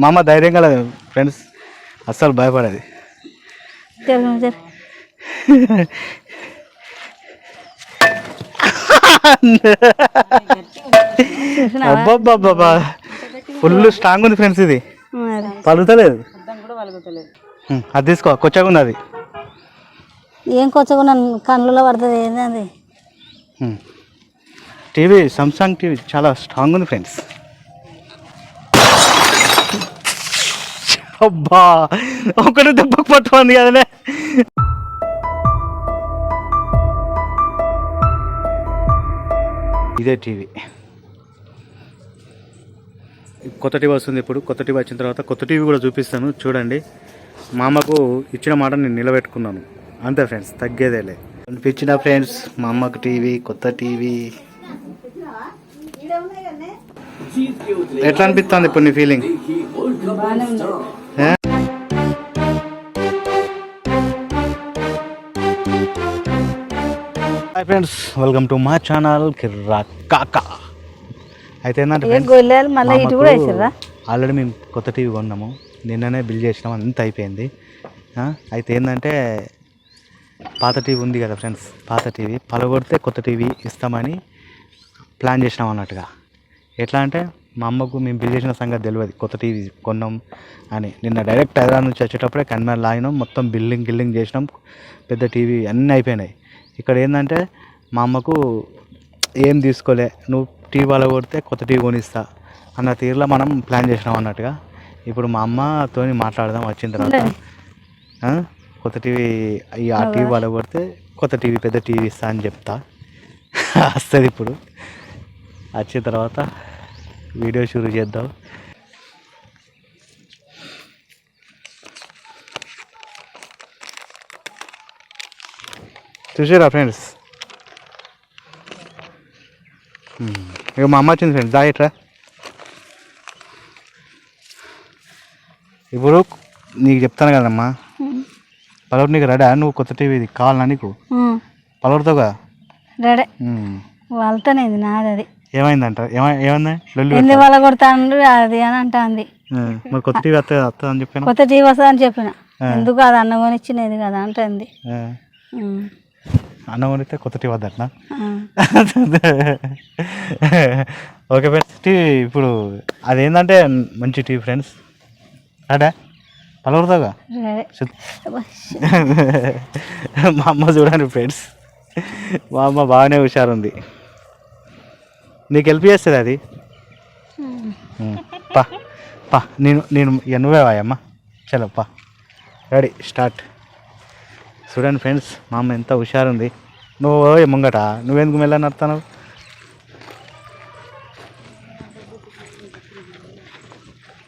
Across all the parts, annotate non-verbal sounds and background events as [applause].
మా అమ్మ ధైర్యం కల ఫ్రెండ్స్ అస్సలు భయపడేది. అబ్బబ్బబ్బబ్బా. ఫుల్ స్ట్రాంగ్ ఉంది ఫ్రెండ్స్ ఇది. పలుగుతలేదు అది తీసుకో కొచ్చగా ఉంది అది ఏం కొచ్చకుండా కళ్ళలో పడుతుంది ఏంది అది. టీవీ సామ్సంగ్ టీవీ చాలా స్ట్రాంగ్ ఉంది ఫ్రెండ్స్. అబ్బా ఒకటి దెబ్బకు పట్టుకుంది కదనే. ఇదే టీవీ. కొత్త టీవీ వస్తుంది ఇప్పుడు. కొత్త టీవీ వచ్చిన తర్వాత కొత్త టీవీ కూడా చూపిస్తాను. చూడండి. మా అమ్మకు ఇచ్చిన మాట నేను నిలబెట్టుకున్నాను. అంతే ఫ్రెండ్స్ తగ్గేదేలే. అనిపించిన ఫ్రెండ్స్ మా అమ్మకు టీవీ కొత్త టీవీ. ఎట్లా అనిపిస్తుంది ఇప్పుడు నీ feeling hi friends welcome to మా ఛానల్ కిర్రా కాకా అయితే ఆల్రెడీ మేము కొత్త టీవీ కొన్నాము. నిన్ననే బిల్ చేసినాం అంత అయిపోయింది. అయితే ఏంటంటే పాత టీవీ ఉంది కదా ఫ్రెండ్స్ పాత టీవీ. పలగొడితే కొత్త టీవీ ఇస్తామని ప్లాన్ చేసినాం అన్నట్టుగా. ఎట్లా అంటే మా అమ్మకు మేము బిల్ చేసిన సంగతి తెలియదు కొత్త టీవీ కొన్నాం అని. నిన్న డైరెక్ట్ హైదరాబాద్ నుంచి వచ్చేటప్పుడే కన్మేర్ లాగినాం మొత్తం బిల్డింగ్ గిల్డింగ్ చేసినాం. పెద్ద టీవీ అన్నీ అయిపోయినాయి. ఇక్కడ ఏంటంటే మా అమ్మకు ఏం తీసుకోలే నువ్వు టీవీ వాళ్ళ కొడితే కొత్త టీవీ కొనిస్తా అన్న తీరులో మనం ప్లాన్ చేసినాం అన్నట్టుగా. ఇప్పుడు మా అమ్మతో మాట్లాడదాం వచ్చిన తర్వాత. కొత్త టీవీ ఆ టీవీ వాళ్ళ కొడితే కొత్త టీవీ పెద్ద టీవీ ఇస్తా అని చెప్తా. [laughs] వస్తుంది ఇప్పుడు. వచ్చిన తర్వాత వీడియో షూట్ చేద్దాం. చూసారా ఫ్రెండ్స్? ఇక మా అమ్మ వచ్చింది ఫ్రెండ్స్ దాయిట్రా ఇప్పుడు నీకు చెప్తాను కదమ్మా. పలవరు నీకు రెడీ నువ్వు కొత్త టీవీ ఇది కావాలన్నా నీకు? పలవరుతావుగా రెడీ. ఉమ్. వాళ్ళతోనే ఇది నాది అది ఏమైందంట? ఏమై ఏమైంది? ఎన్ని వాళ్ళ కొడతాండ్రు అది అని అంటాంది. మరి కొత్త టీవీ వస్తుంది వస్తుంది అని చెప్పాను? కొత్త టీవీ వస్తుంది అని చెప్పిన ఎందుకు అది అన్న కొనిచ్చినది కదా అంటుంది. ఆ, ఉమ్. అన్నం కొనిస్తే కొత్త టీవీ వద్దట్నా. ఓకే ఫ్రెండ్స్ టీవీ ఇప్పుడు అదేంటంటే మంచి టీవీ ఫ్రెండ్స్. అడా? సు- [laughs] మా అమ్మ చూడండి ఫ్రెండ్స్. మా అమ్మ బాగానే హుషారుంది. నీకు హెల్ప్ చేస్తుంది అది? పా పా నేను నేను ఇక నువ్వే వాయమ్మ. చలో పా. Ready start. చూడండి ఫ్రెండ్స్ మా అమ్మ ఎంత హుషారుంది నువ్వు ఓయ్ ముంగట నువ్వెందుకు మెల్ల నడుతున్నావు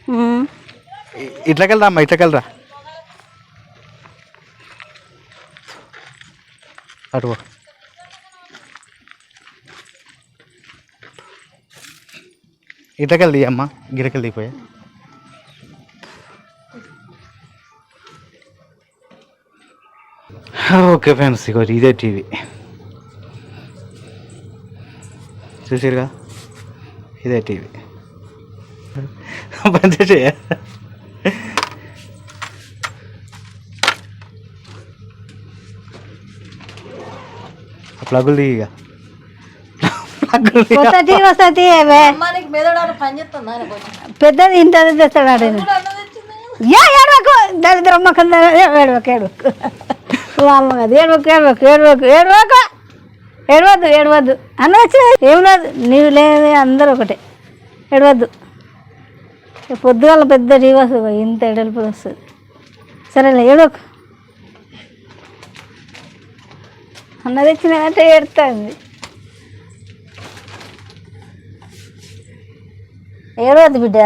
ఉమ్. ఇ- ఇట్లకెళ్ళరా అమ్మ ఇట్లకెళ్ళరా అటు పో. ఇట్లకెళ్ళి అమ్మ గిరకెళ్ళి దిగిపోయా ఓకే ఫ్రెండ్స్ ఇగో ఇదే టీవీ. చూసిరుగా ఇదే టీవీ. ప్లగులు దిగిగా ప్లగులు దిగ. కొత్త టీవీ వస్తుంది పెద్దది ఇంటది తెస్తాడు దరిద్రం మొక్కలు ఏడవకు ఏడవకు. వాళ్ళ కదా ఏడవకు ఏడవకు ఏడవకు ఏడవకు. ఏడవద్దు ఏడవద్దు. అన్న వచ్చి ఏం లేదు నీవు లేదు అందరూ ఒకటే. ఏడవద్దు. పొద్దుగాల పెద్ద వస్తుంది ఇంత ఎడల్పు వస్తుంది. సరేలే ఏడవకు. అన్న తెచ్చినామంటే ఏడుతుంది. ఏడవద్దు బిడ్డ.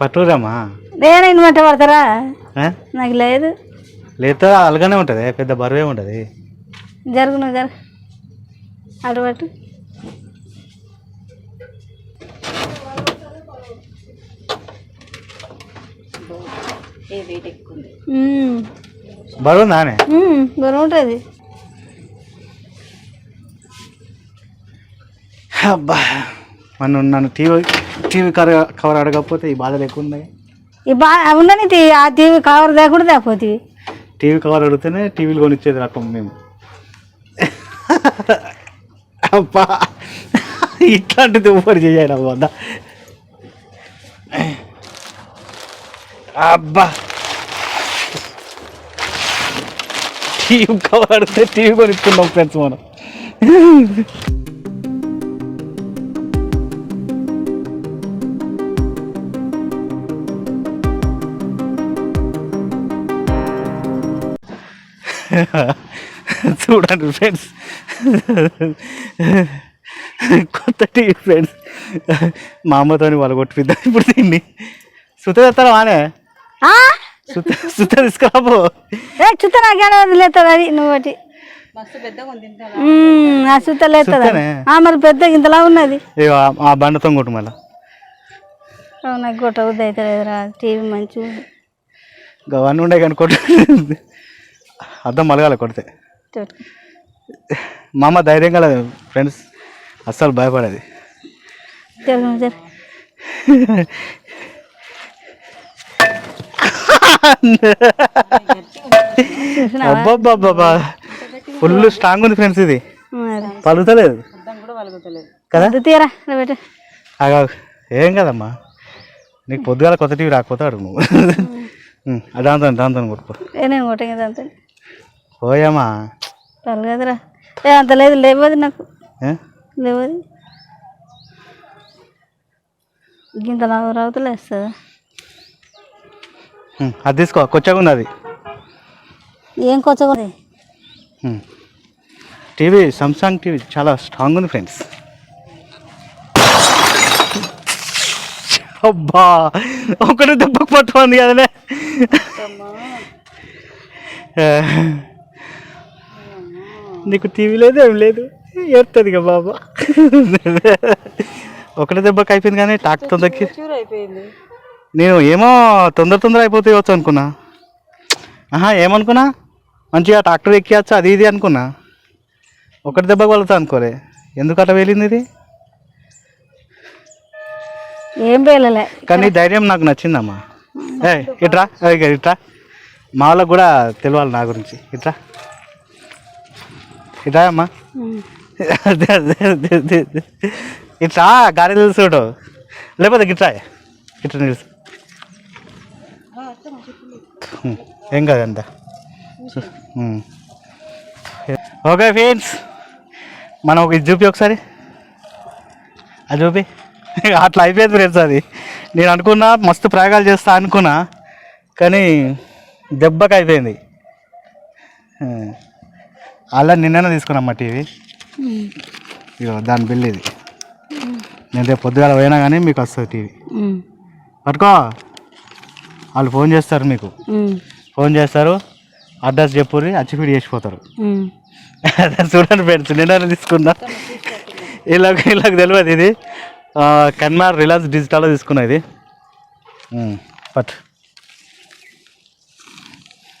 పట్టురామా నేనే ఇన్వంట పడతారా? నాకు లేదు. లేత అలాగనే ఉంటుంది పెద్ద బరువే ఉంటుంది. జరుగు నువ్వు జరుగు. అటు పట్టు. మ్మ్. బరువు నానే బరువు ఉంటుంది. అబ్బా మన నన్ను టీవీ టీవీ కవర్ కవర్ అడగకపోతే ఈ బాధలు ఎక్కువ ఉన్నాయి. ఈ బా ఉండని టీ- ఆ టీవీ కవర్ తేకుండా తేపోతుంది టీవీ కవర్ అడిగితేనే టీవీలు కొనిచ్చేది రకం మేము. అబ్బా ఇట్లాంటిది ఊపరి చేయాలి అబ్బా అబ్బా. టీవీ కవర్ అడిగితే టీవీ కొనిచ్చుకున్నాం ఫ్రెండ్స్ మనం. చూడండి ఫ్రెండ్స్. కొత్త టీవీ ఫ్రెండ్స్. మా అమ్మతోని వాళ్ళు కొట్టిద్దాం ఇప్పుడు దీన్ని. సుత తెస్తారా వానే ఆ? సుత సుత తీసుకురాబో ఏ చుట్ట నాకేడ లేస్తుంది అది నువ్వు ఒకటి. ఆ లేస్తుంది మరి పెద్ద ఇంతలా ఉన్నది. ఆ- బండతో కొట్టు మళ్ళా. ఓ, నాకు గొట్ట ఉద్ద అయితే లేదురా టీవీ మంచిగా ఉంది అవన్నీ ఉండే కానీ కొట్టు. అర్థం మలగాలి కొడితే. మా అమ్మ ధైర్యం కలదు ఫ్రెండ్స్. అస్సలు భయపడేది. అబ్బబ్బబ్బబ్బా. ఫుల్ స్ట్రాంగ్ ఉంది ఫ్రెండ్స్ ఇది. పలుతలేదు. కదా? తీరా ఏం కదమ్మా? నీకు పొద్దుగాల కొత్త టీవీ రాకపోతే అడుగు నువ్వు. దాంతో దాంతో కొట్టుకో. నేను కొట్టేది అంతే పోయామా చాలు కదరా ఏ అంత లేదు లేవది నాకు. ఏ? లేవది. గింత లావు ఉం, అది తీసుకో కొచ్చగా ఉంది అది ఏం కొత్తగా ఉం. టీవీ సామ్సంగ్ టీవీ చాలా స్ట్రాంగ్ ఉంది ఫ్రెండ్స్ అబ్బా ఒకటి దెబ్బకు పట్టుకుంది కదలే నీకు టీవీ లేదు ఏం లేదు. ఏడుతుంది ఇక బాబా. ఒకటి దెబ్బకి అయిపోయింది కానీ టాక్ తొందరకి. నేను ఏమో తొందర తొందర అయిపోతాయవచ్చు అనుకున్నా. ఆహా ఏమనుకున్నా? మంచిగా ట్రాక్టర్ ఎక్కియచ్చు అది ఇది అనుకున్నా. ఒకటి దెబ్బకి వెళ్తా అనుకోలే. ఎందుకు అట్లా వెళ్ళింది ఇది? ఏం పేలలే. కానీ ధైర్యం నాకు నచ్చిందమ్మా. ఏ ఇట్రా ఇట్రా. మా వాళ్ళకి కూడా తెలియాలి నా గురించి. ఇట్రా. ఇదా అమ్మా అదే, అదే, అదే, అదే, అదే. ఇట్లా గాలి తెలుసు లేకపోతే గిట్లా ఇట్లా నిలుసు ఏం కాదంతా ఓకే ఫ్రెండ్స్ మనం ఒక ఇది చూపి ఒకసారి. అది చూపి. అట్లా అయిపోయింది ఫ్రెండ్స్ అది. నేను అనుకున్నా మస్తు ప్రయోగాలు చేస్తా అనుకున్నా కానీ దెబ్బకి అయిపోయింది. అలా నిన్ననే తీసుకున్నామ్మా టీవీ? ఇగో దాని బిల్ ఇది. నేను రేపు పొద్దుగాల పోయినా కానీ మీకు వస్తుంది టీవీ. పట్టుకో. వాళ్ళు ఫోన్ చేస్తారు మీకు. ఫోన్ చేస్తారు. అడ్రస్ చెప్పుర్రి వచ్చి ఫీడ్ చేసిపోతారు. చూడండి ఫ్రెండ్స్ నిన్న తీసుకున్నా. ఇలాగ ఇలాగ తెలియదు ఇది. కన్మార్ రిలయన్స్ డిజిటల్లో తీసుకున్నా ఇది. బట్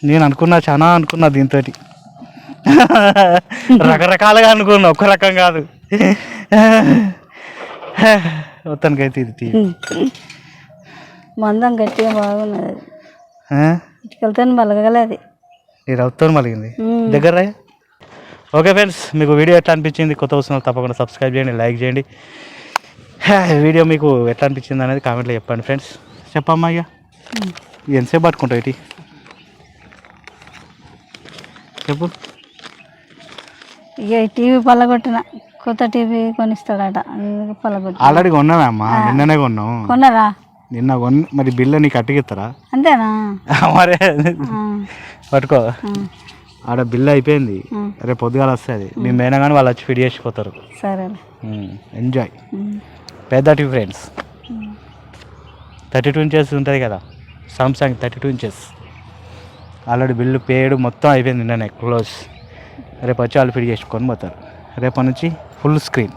నేను అనుకున్నా చాలా అనుకున్నా దీంతో [laughs] రకరకాలుగా అనుకున్నా ఒక్క రకం కాదు. [laughs] మొత్తానికైతే ఇది మందం గట్టిగా బాగున్నది? ఇటుకెళ్తే బలగలేదు ఈ మలిగింది. దగ్గర. ఓకే ఫ్రెండ్స్ మీకు వీడియో ఎట్లా అనిపించింది? కొత్త వస్తున్నారు తప్పకుండా సబ్స్క్రైబ్ చేయండి లైక్ చేయండి. వీడియో మీకు ఎట్లా అనిపించింది అనేది కామెంట్లో చెప్పండి ఫ్రెండ్స్. చెప్పమ్మా ఇక ఎంతసేపు పట్టుకుంటావు ఇటీ? చెప్పు. ఇక టీవీ పల్లగొట్టిన కొత్త టీవీ కొనిస్తాడట అందుకే పల్లగొట్టి ఆల్రెడీ కొన్నామే అమ్మా నిన్ననే కొన్నాం కొన్నారా? నిన్న కొన్ మరి బిల్లు నీకు అట్టుగిస్తారా అంతేనా? మరే. పట్టుకో. ఆడ బిల్లు అయిపోయింది. రేపు పొద్దుగాల వస్తుంది. మేము పోయినా కానీ వాళ్ళు వచ్చి ఫిట్ చేసిపోతారు. సరేలే. ఎంజాయ్ పెద్ద TV friends thirty two inches ఉంటుంది కదా Samsung thirty two inches already bill paid మొత్తం అయిపోయింది నిన్ననే క్లోజ్ రేపు వచ్చి వాళ్ళు ఫిట్ చేసుకొని పోతారు. రేపటి నుంచి ఫుల్ స్క్రీన్.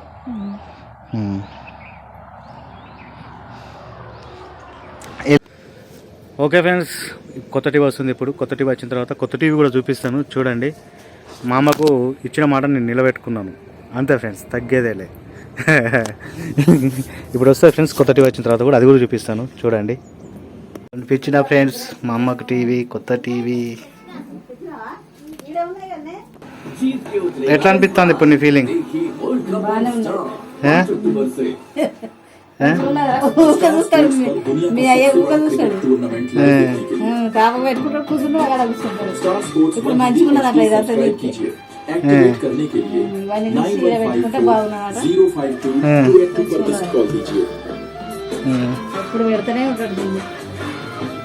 ఓకే ఫ్రెండ్స్ కొత్త టీవీ వస్తుంది ఇప్పుడు. కొత్త టీవీ వచ్చిన తర్వాత కొత్త టీవీ కూడా చూపిస్తాను. చూడండి. మా అమ్మకు ఇచ్చిన మాట నేను నిలబెట్టుకున్నాను. అంతే ఫ్రెండ్స్ తగ్గేదేలే. [laughs] ఇప్పుడు వస్తుంది ఫ్రెండ్స్ కొత్త టీవీ వచ్చిన తర్వాత కూడా అది కూడా చూపిస్తాను. చూడండి. అనిపించిన ఫ్రెండ్స్ మా అమ్మకు టీవీ కొత్త టీవీ. ఎట్లా అనిపిస్తుంది ఇప్పుడు నీ ఫీలింగ్ మీ- మీ అయ్య ఊరికే చూస్తాడు. ఏ. ఉం, కాప పెట్టుకుంటాడు కూర్చుంటాడు అక్కడ కూర్చుంటాడు. ఇప్పుడు మంచిగా ఇదంతా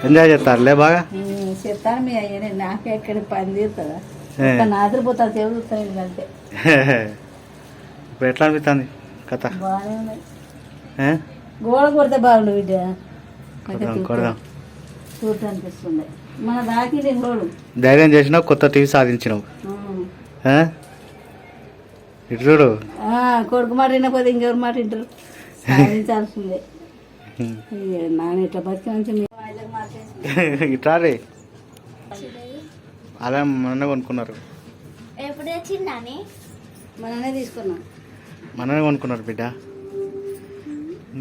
ఎంజాయ్ చేస్తారులే బాగా? చెప్తాను మీ అయ్యనే. నాకే ఎక్కడ పని తీరుతుందా? ఏ. నాదిరిపోతాను దేవుడు చూస్తాను అంతే ఇప్పుడు ఎట్లా అనిపిస్తుంది కథ? గోడ కొడితే బాగుండు బిడ్డ. మన దాకి ధైర్యం చేసినావు కొత్త టీవీ సాధించినావు? ఇటు చూడు. కొడుకు మాట వినకపోతే ఇంకెవరి మాట వింటారు? సాధించాల్సిందే. నాన్న ఇట్లా బతికి ఇట్లా రే అలా మొన్న కొనుక్కున్నారు. ఎప్పుడు వచ్చిందని మననే తీసుకున్నాం. మననే కొనుక్కున్నారు బిడ్డ.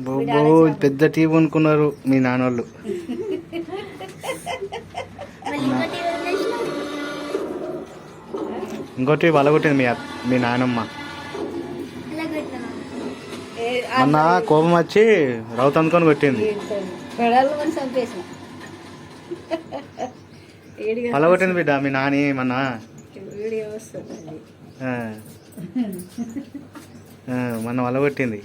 బోబో పెద్ద టీవీ కొనుక్కున్నారు మీ నాన్నోళ్ళు. ఇంకోటి వలగొట్టింది మీ మీ నాయనమ్మ మొన్న కోపం వచ్చి రౌత్ అనుకొని కొట్టింది. వలగొట్టింది బిడ్డ మీ నాని మొన్న వీడియో వస్తుంది అది. ఆ. ఆ, మొన్న వలగొట్టింది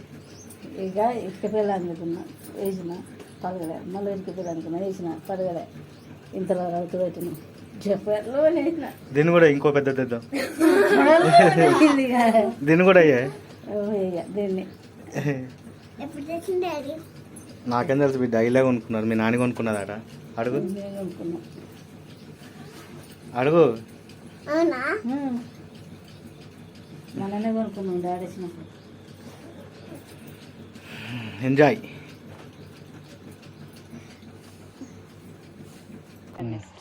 ఇక ఇటుక పిల్లలు అనుకున్నా వేసిన పడగలే. మళ్ళీ ఇటుక పిల్లలు అనుకున్నా వేసిన పడగలే. ఇంతలో రౌతు పెట్టిన. దీన్ని కూడా ఇంకో పెద్ద తెద్దాం. [laughs] దీన్ని కూడా అయ్యే? దీన్ని. నాకేం తెలుసు బిడ్డ ఇలే కొనుక్కున్నారు. మీ నాని కొనుక్కున్నదట అడుగు. అడుగు. మననే కొనుక్కున్నాం డాడీ వచ్చినప్పుడు. ఎంజాయ్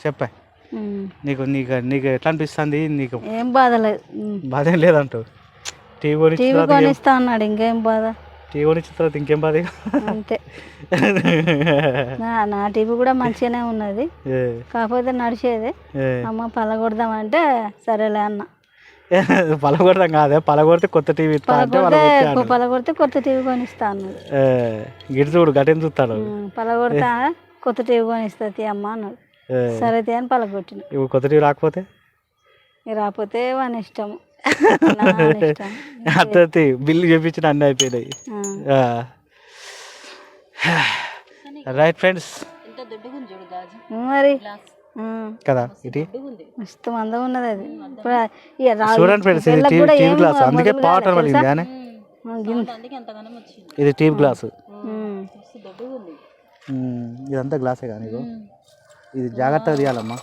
చెప్పా. నీకు నీకు నీకు ఎట్లా అనిపిస్తుంది? నీకు ఏం బాధ లేదు. బాధ ఏం లేదంటూ. టీవీ టీవీ కొనిస్తా అన్నాడు ఇంకేం బాధ? టీవీ కొనిచ్చిన తర్వాత ఇంకేం బాధ? అంతే. నా నా టీవీ కూడా మంచిగానే ఉన్నది. కాకపోతే నడిచేది. అమ్మ పలగొడదామంటే సరేలే అన్న. పలగొడతాం కాదే పలగొడితే కొత్త టీవీ ఇస్తా అంటే పలగొడితే కొత్త టీవీ కొనిస్తా గిడి చూడు గటేం చూస్తాడు పలగొడతా కొత్త టీవీ కొనిస్తుంది అమ్మ అన్నాడు. సరే అని పలగొట్టిన. ఇప్పుడు కొత్త టీవీ రాకపోతే? రాకపోతే వాని ఇష్టం నా ఇష్టం [laughs] అత్తది బిల్లు చేపించిన అన్నీ అయిపోయినాయి. ఆ. రైట్ ఫ్రెండ్స్ మరి. కదా ఇది? మస్తు మందం ఉన్నది అది. చూడండి ఫ్రెండ్స్ ఇది టీవీ గ్లాస్. అందుకే కాలే పడింది? కానీ ఇది టీవీ గ్లాస్. ఇదంతా గ్లాసే కానీ ఇది జాగ్రత్తగా తీయాలమ్మా.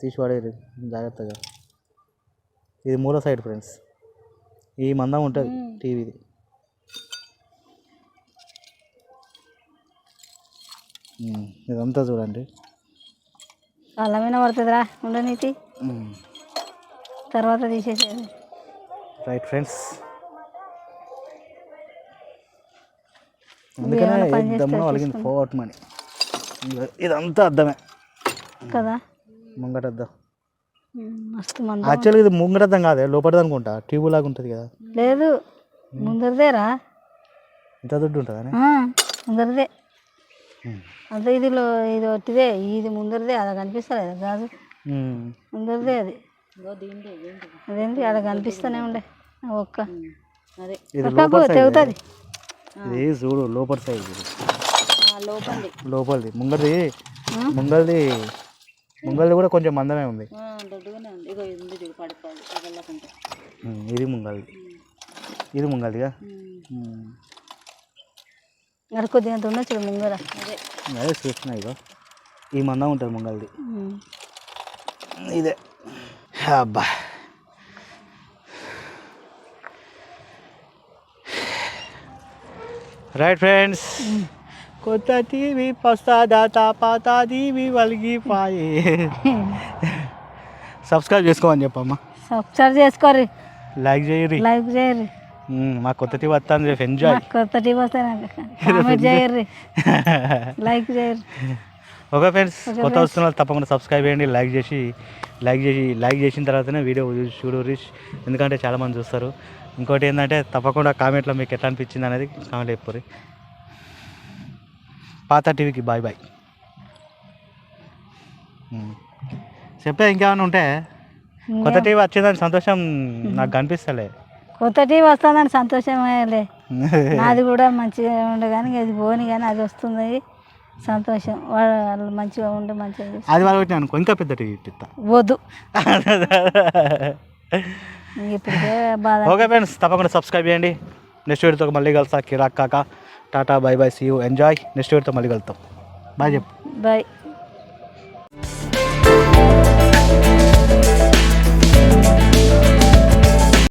తీసి పడేది జాగ్రత్తగా. ఇది మూల సైడ్ ఫ్రెండ్స్. ఈ మందం ఉంటుంది టీవీది. ఇదంతా చూడండి. అల్లమైన పడుతుందిరా ఉండనీతి తర్వాత తీసేసేది రైట్ ఫ్రెండ్స్. అందుకనే దమ్మున వలిగింది పోవట్ మని. ఇదంతా అద్దమే కదా? ముంగట అద్దం యాక్చువల్గా ఇది ముంగట అద్దం కాదే లోపలిది అనుకుంటా ట్యూబ్ లాగా ఉంటుంది కదా. లేదు ముందరిదేరా. ఇంత దుడ్డు ఉంటుందని ఆ, ముందరిదే. అదే ఇది లో ఇది ఒట్టిదే ఇది ముందరిదే అలా కనిపిస్తలేదు గాజు. ముందరిదే అది. అదేంటి అలా కనిపిస్తూనే ఉండే ఒక్క. తెగుతుంది ఇది చూడు లోపల సైజ్. లోపలిది. ముంగది ముంగల్ది ముంగల్ది కూడా కొంచెం మందమే ఉంది. ఉమ్, ఇది ముంగల్ది. ఇది ముంగల్దిగా. అక్కడ కొద్దిగా అంత ఉండొచ్చు ముంగర. అదే. చూస్తున్నా ఇగో. ఈ మందం ఉంటుంది ముంగల్ది. ఇదే. అబ్బా. రైట్ ఫ్రెండ్స్ కొత్త టీవీ పస్తాదాత పాత టీవీ వలిగిపాయి సబ్స్క్రైబ్ చేసుకోమని చెప్పమ్మా. సబ్స్క్రైబ్ చేసుకోర్రి. లైక్ చేయరి లైక్ చేయర్రి. ఉమ్, మా కొత్త టీవీ వస్తుంది రేపు ఎంజాయ్ కొత్త టీవీ వస్తే [laughs] కామెంట్ లైక్ చేయర్రి. ఓకే ఫ్రెండ్స్ కొత్త వస్తున్న వాళ్ళు తప్పకుండా సబ్స్క్రైబ్ చేయండి లైక్ చేసి లైక్ చేసి లైక్ చేసిన తర్వాతనే వీడియో చూడు రీచ్ ఎందుకంటే చాలామంది చూస్తారు. ఇంకోటి ఏంటంటే తప్పకుండా కామెంట్లో మీకు ఎట్లా అనిపించింది అనేది కామెంట్ చెప్పరు పాత టీవీకి బాయ్ బాయ్. చెప్పే ఇంకేమైనా ఉంటే కొత్త టీవీ వచ్చిందని సంతోషం నాకు కనిపిస్తలే. కొత్త టీవీ వస్తుందని సంతోషమేలే [laughs] నాది కూడా మంచిగా ఉండే కానీ అది పోని కానీ అది వస్తుంది. సంతోషం. వాళ్ళు మంచిగా ఉండి మంచిగా అది వాళ్ళు పెట్టిన అనుకో ఇంకా పెద్ద టీవీ ఇప్పిస్తా వద్దు. [laughs] ఇప్పటికే బాధ. ఓకే ఫ్రెండ్స్ తప్పకుండా సబ్స్క్రైబ్ చేయండి. నెక్స్ట్ వీడియోతో మళ్ళీ కలుస్తా. కిరాక్ కాక. Tata bye bye see you. Enjoy. Next వీడియోతో మళ్ళీ కలుద్దాం. బాయ్ చెప్పు. బాయ్.